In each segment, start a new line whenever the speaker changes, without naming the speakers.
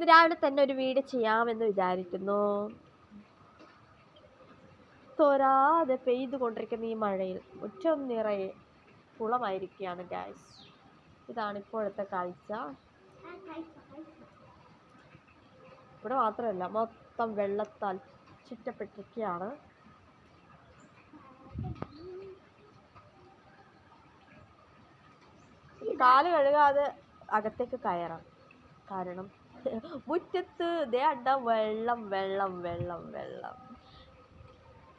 ഇന്ന് രാവിലെ തന്നെ ഒരു വീട് ചെയ്യാമെന്ന് വിചാരിക്കുന്നു. തോരാതെ പെയ്തുകൊണ്ടിരിക്കുന്ന ഈ മഴയിൽ മുറ്റം നിറയെ കുളമായിരിക്കുകയാണ് ഗായ്സ് ഇതാണ് ഇപ്പോഴത്തെ കാഴ്ച. ഇവിടെ മാത്രമല്ല മൊത്തം വെള്ളത്താൽ ചുറ്റപ്പെട്ടിരിക്കുകയാണ്. കാൽ കഴുകാതെ അകത്തേക്ക് കയറാം. കാരണം മുറ്റത്ത് ദേ അണ്ട വെള്ളം വെള്ളം വെള്ളം വെള്ളം.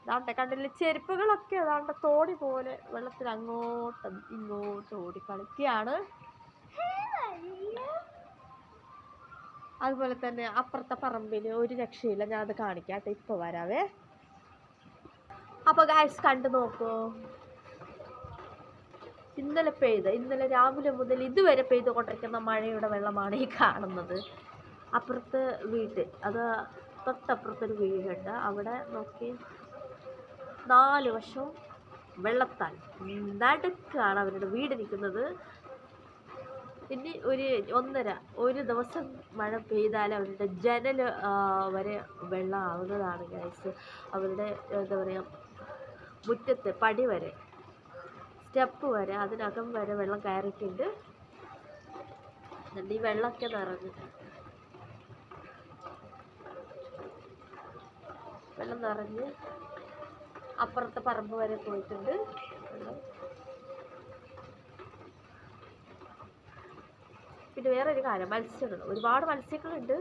ദാണ്ടെ കണ്ടില്ലേ? ചെരുപ്പുകളൊക്കെ അതാണ്ട് തോണി പോലെ വെള്ളത്തിൽ അങ്ങോട്ടും ഇങ്ങോട്ടും ഓടി കളിക്കുകയാണ്. അതുപോലെ തന്നെ അപ്പുറത്തെ പറമ്പിൽ ഒരു രക്ഷയില്ല. ഞാൻ അത് കാണിക്കാം. ഇപ്പോൾ വരാവേ. അപ്പോൾ ഗായ്സ് കണ്ടു നോക്കൂ. ഇന്നലെ പെയ്ത ഇന്നലെ രാവിലെ മുതൽ ഇതുവരെ പെയ്തുകൊണ്ടിരിക്കുന്ന മഴയുടെ വെള്ളമാണ് ഈ കാണുന്നത്. അപ്പുറത്ത് വീട്ട് അത് തൊട്ടപ്പുറത്തൊരു വീടുണ്ട്. അവിടെ നോക്കി നാല് വർഷം വെള്ളത്താൽ നടുക്കാണ് അവരുടെ വീട് നിൽക്കുന്നത്. പിന്നെ ഒരു ഒന്നര ഒരു ദിവസം മഴ പെയ്താൽ അവരുടെ ജനൽ വരെ വെള്ളമാവുന്നതാണ് ഗൈസ് അവരുടെ എന്താ പറയുക മുറ്റത്ത് പടി വരെ സ്റ്റെപ്പ് വരെ അതിനകം വരെ വെള്ളം കയറിയിട്ടുണ്ട്. എന്നിട്ട് ഈ വെള്ളമൊക്കെ നിറഞ്ഞു വെള്ളം നിറഞ്ഞ് അപ്പുറത്തെ പറമ്പ് വരെ പോയിട്ടുണ്ട്. പിന്നെ ഒരു കാര്യം മത്സ്യങ്ങൾ. ഒരുപാട് മത്സ്യങ്ങളുണ്ട്.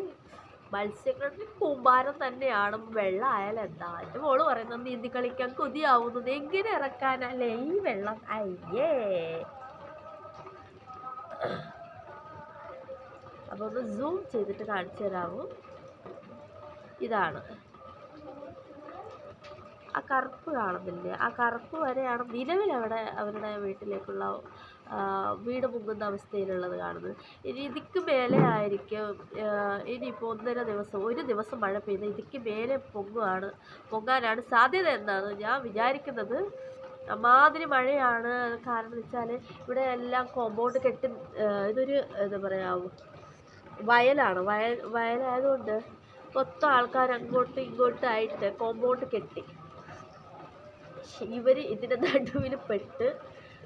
മത്സ്യങ്ങളുടെ കൂമ്പാരം തന്നെയാണ്. വെള്ളം ആയാലും എന്താ എന്റെ മോൾ പറയുന്നത് നീന്തി കളിക്കാൻ കൊതിയാവുന്നത് എങ്ങനെ ഇറക്കാനല്ലേ ഈ വെള്ളം അയ്യേ. അപ്പോൾ ഒന്ന് സൂം ചെയ്തിട്ട് കാണിച്ചു തരാമോ? ഇതാണ്. ആ കറുപ്പ് കാണുന്നില്ലേ? ആ കറുപ്പ് വരെയാണ് നിലവിൽ അവിടെ അവരുടെ വീട്ടിലേക്കുള്ള വീട് മുങ്ങുന്ന അവസ്ഥയിലുള്ളത് കാണുന്നത്. ഇനി ഇതിക്ക് മേലെ ആയിരിക്കും ഇനിയിപ്പോൾ ഒന്നര ദിവസം ഒരു ദിവസം മഴ പെയ്ത് ഇതിക്ക് മേലെ പൊങ്ങുകയാണ് പൊങ്ങാനാണ് സാധ്യത എന്നാണ് ഞാൻ വിചാരിക്കുന്നത്. അമാതിരി മഴയാണ്. കാരണം വെച്ചാൽ ഇവിടെ എല്ലാം കോമ്പൗണ്ട് കെട്ടി ഇതൊരു എന്താ പറയുക വയലാണ്. വയൽ വയലായതുകൊണ്ട് മൊത്തം ആൾക്കാർ അങ്ങോട്ടും ഇങ്ങോട്ടും ആയിട്ട് കോമ്പൗണ്ട് കെട്ടി. ഇവർ ഇതിന്റെ നടുവിൽ പെട്ട്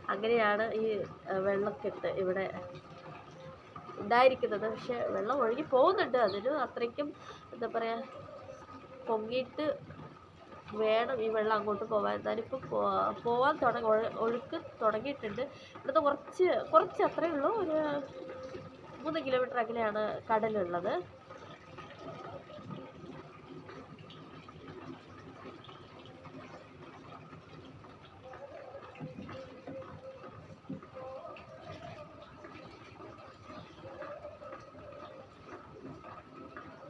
അങ്ങനെയാണ് ഈ വെള്ളക്കെട്ട് ഇവിടെ ഉണ്ടായിരിക്കുന്നത്. പക്ഷെ വെള്ളം ഒഴുകി പോകുന്നുണ്ട്. അതിന് അത്രയ്ക്കും എന്താ പറയുക പൊങ്ങിയിട്ട് വേണം ഈ വെള്ളം അങ്ങോട്ട് പോകാൻ എന്നാലും ഇപ്പം പോവാൻ തുടങ്ങി ഒഴു- ഒഴുക്ക് തുടങ്ങിയിട്ടുണ്ട്. ഇവിടുത്തെ കുറച്ച് കുറച്ച് അത്രയേ ഉള്ളൂ. ഒരു മൂന്ന് കിലോമീറ്റർ അകലെയാണ് കടലുള്ളത്.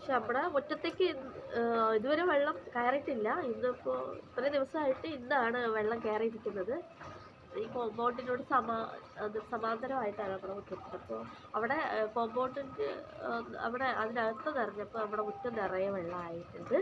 പക്ഷെ നമ്മുടെ മുറ്റത്തേക്ക് ഇതുവരെ വെള്ളം കയറിയിട്ടില്ല. ഇന്നിപ്പോൾ ഇത്രയും ദിവസമായിട്ട് ഇന്നാണ് വെള്ളം കയറിയിരിക്കുന്നത്. ഈ കോമ്പൗണ്ടിനോട് സമാ സമാന്തരമായിട്ടാണ് നമ്മുടെ മുറ്റത്ത്. അപ്പോൾ അവിടെ കോമ്പൗണ്ടിന്റെ അവിടെ അതിനകത്ത് നിറഞ്ഞപ്പോൾ നമ്മുടെ മുറ്റം നിറയെ വെള്ളമായിട്ടുണ്ട്.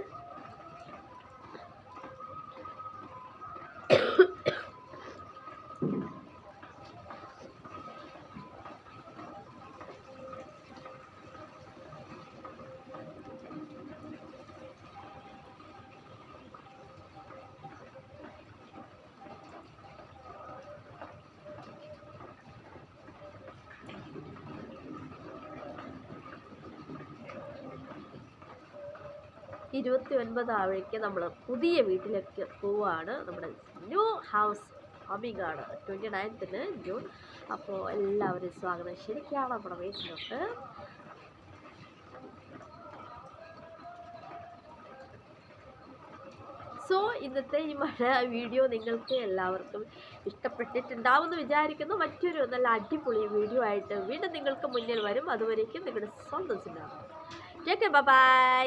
ഇരുപത്തി ഒൻപതാവഴേക്ക് നമ്മൾ പുതിയ വീട്ടിലേക്ക് പോവാണ് നമ്മുടെ ന്യൂ ഹൗസ് ഹമ്മിങ് ആണ് ട്വന്റി നയൻത്തിന് ജൂൺ അപ്പോൾ എല്ലാവരും സ്വാഗതം. ശരിക്കാണ് നമ്മുടെ വീട്ടിലോട്ട്? സോ ഇന്നത്തെ ഈ മഴ വീഡിയോ നിങ്ങൾക്ക് എല്ലാവർക്കും ഇഷ്ടപ്പെട്ടിട്ടുണ്ടാവുമെന്ന് വിചാരിക്കുന്നു. മറ്റൊരു നല്ല അടിപൊളി വീഡിയോ ആയിട്ട് വീണ്ടും നിങ്ങൾക്ക് മുന്നിൽ വരും. അതുവരേക്കും നിങ്ങളുടെ സ്വന്തം സിനിമ ബൈ